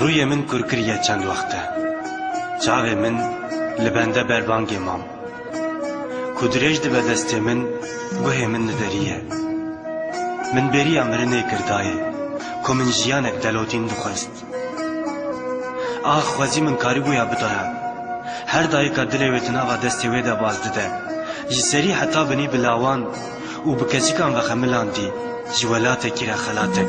روی من کرکریه چند وقته چاوه من لبنده بربانگی مام کدرج دی به دست من گوه من ندریه من بری امرنه کردایه که من جیانک دلوتین دخواست آخ خوازی من کاری بویا بدارم هر دایکا دلی ویتن آقا دستی ویده باز دیده جسری حتا بنی بلاوان و بکسیکان و خملان دی جولاتکی را خلاتک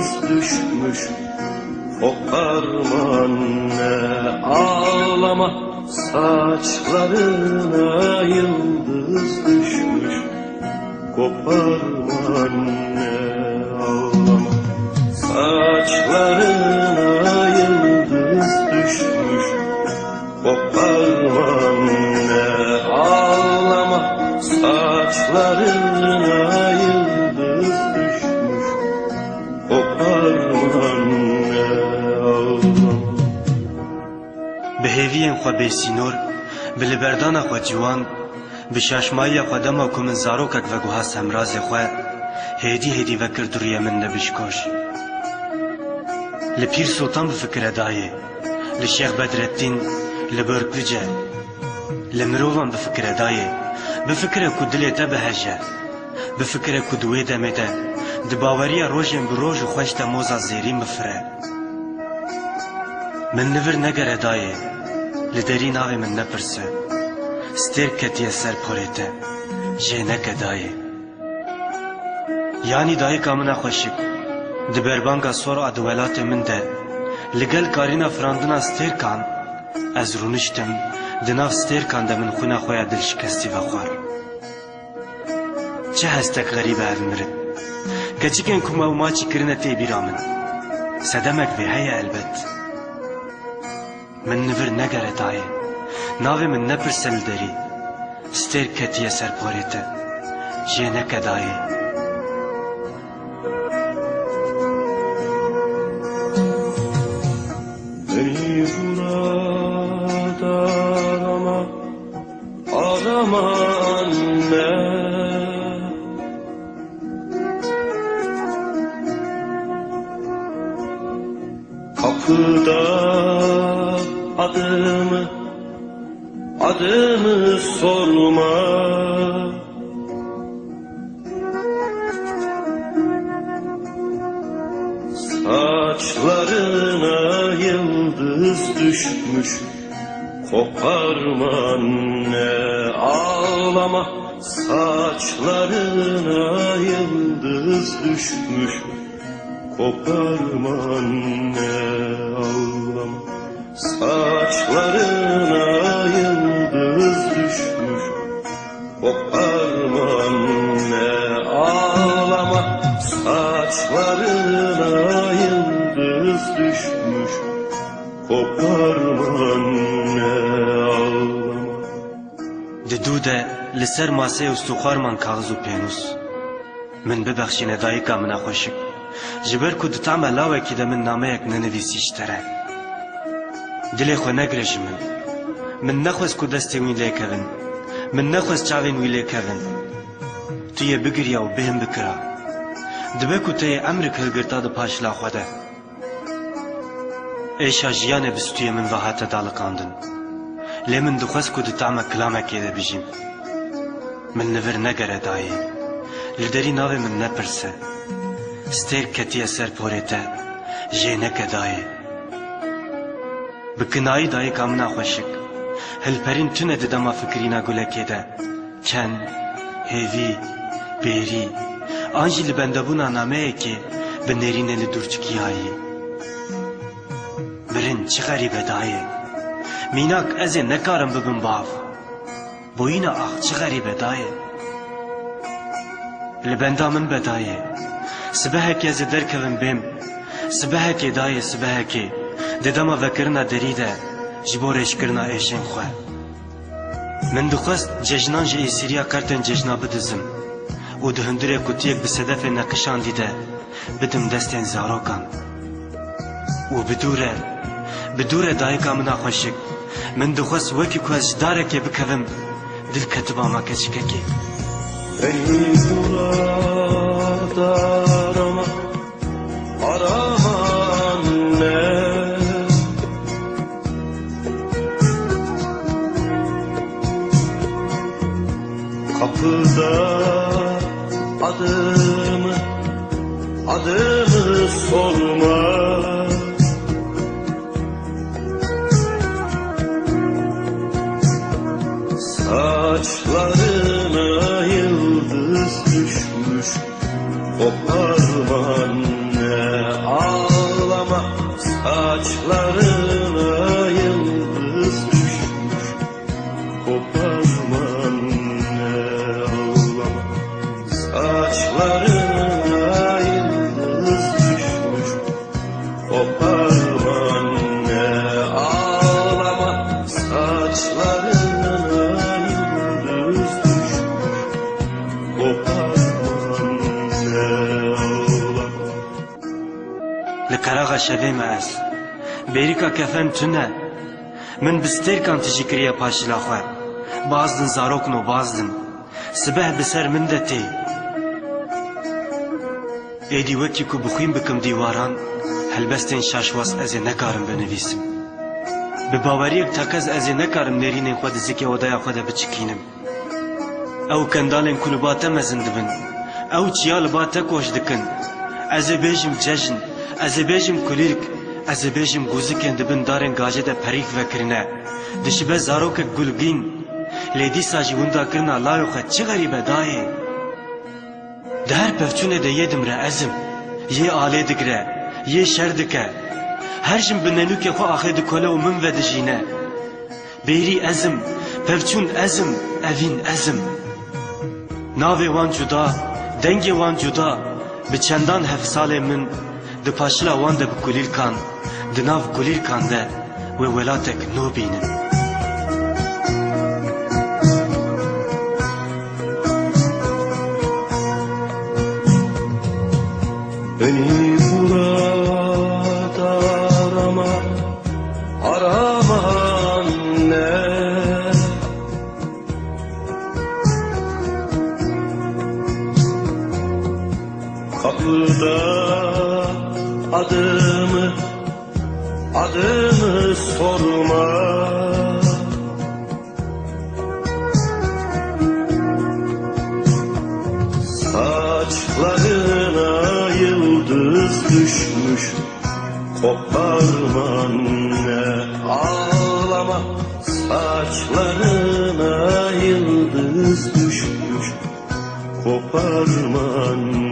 yıldız düşmüş. Koparma anne ağlama. Saçlarına yıldız düşmüş. Koparma به هیویین خو به سینور به لبردان خو جوان به ششمایی خو دما کومن زاروکک و گوها سمراز خو هیدی هیدی و کردوریه من نبشکوش لپیر سلطان به فکر دایه لشیخ بدرالدین لبرکوجه لمروان به فکر دایه به فکر کدلته بهجه به فکر کدوی دمته te biheje, bifikire ku di wê demê de, di baweriya rojên bi roj û xweş de moza zêrîn bifire. Min nivir negere dayê, li derî navê min nepirse. Stêr ketiye ser porê te, jê neke dayê. Yanî dayika min e xweşik, di berbanga sor a di welatê min de, li gel karîna firandina stêrkan, ez rûniştim, di nav stêrkan de min xwîna xwe ya dilşikestî vexwar. Çi hestek xerîb e ev mirin? كتيكن كما وما ماچی تي بيرامن. سدمك سەدەمێک بێ هەیە ئەلبەت من نور نەگەرەتایە ناوێ من سلدري ستير كتي کەتیە سەرپۆرێتە ژێ نەکەدایە Kapıda adımı, adımı sorma. Saçlarına yıldız düşmüş Koparma anne ağlama Saçlarına yıldız düşmüş Koparma anne ağlama Saçlarına yıldız düşmüş. Koparma anne ağlama Saçlarına yıldız düşmüş. Koparma anne ağlama Di dû de li ser masê û stûxwarman kaxiz û pênûs. Min bibexşîne Ji ber ku di tama lawekî de min nameyek nenivîsî ji te re. Dilê xwe negire ji min. Min nexwest ku destê wî lêkevin. Min nexwest çavên wî lêkevin. Tu yê bigiriya û bêhim bikira. Dibe ku te yê emrik hilgirta di paşila xwe de. Êşa jiyanê bi stûyê min ve hate daliqandin. Lê min dixwest ku di tama kilamekê de bijîm. Min li vir negere dayê. Li derî navê min nepirse. Stêr ketiye ser porê te, jê neke dayê. Bi kinayî dayîka min a xweşik. Hilperîn tune di dema fikirîna gulekê de. Ken, hêvî, bêrî. An jî li bendebûna nameyekê bi nêrînê li dûrçikiyayî. Birin çi xerîbe dayê. Mînak ez ê nekarim bav. Boyîna ax çi xerîbe dayê. Li benda min be dayê. Sibehekê ez ê derkevim bêm. Sibehekê dayê sibehekê Di dema vekirina derî de Ji bo rêşkirina êşên xwe. Min dixwest cejnan ji êsîriya kartên cejna bidizim û di hundirê kutiyek bi sedefê neqişandî de bidim destên zarokan. Û bi dûr e bi dûr e dayika min a xweşik min Beni burada arama anne. Kapıda adımı Adımı sorma. Saçlarına Koparma anne ağlama. Saçlarına yıldız düşmüş. Koparma anne ağlama. Saçlarına yıldız düşmüş qeraxa şevê me ez Bêrîka kefen tune Min bi stêrkan tijî kiriye paşîla xwe. Baz din zarokin û baz din Sibeh bi ser min de tê. Êdî wekî ku bixwîn bikim dîwaran Helbestên şaşwas ez ê nekarim binivîsim. Bi baweriyek tekez ez ê nekarim nêrînên xwe di zikê odaya xwe de biçikînim. Ew kendalên ku li ba te mezin dibin. Ew çiya li ba te koş dikin. Ez ê bêjim cejin Ez ê bêjim kulîrk Ez ê bêjim guzikên dibin darên gajê de perîk vekirine. Dişibe zarokek gulgîn Lê dîsa jî winda kirina layo xwe çi xerîbe dayê? Di her pevçûnê de yê dimre ezim Yê alê digre Yê şer dike. Her jin bi nenûkê xwe axê dikole û min vedijîne Bêrî ezim Pevçûn ezim Evîn ezim. Wan cuda Dengê wan cuda Bi çendan hef salê min Di paşila wan de bi kulîlkan Di nav kulîlkan de Wê welatek nû bînin. Beni burada Adımı sorma. Saçlarına yıldız düşmüş Koparma anne ağlama. Saçlarına yıldız düşmüş Koparma anne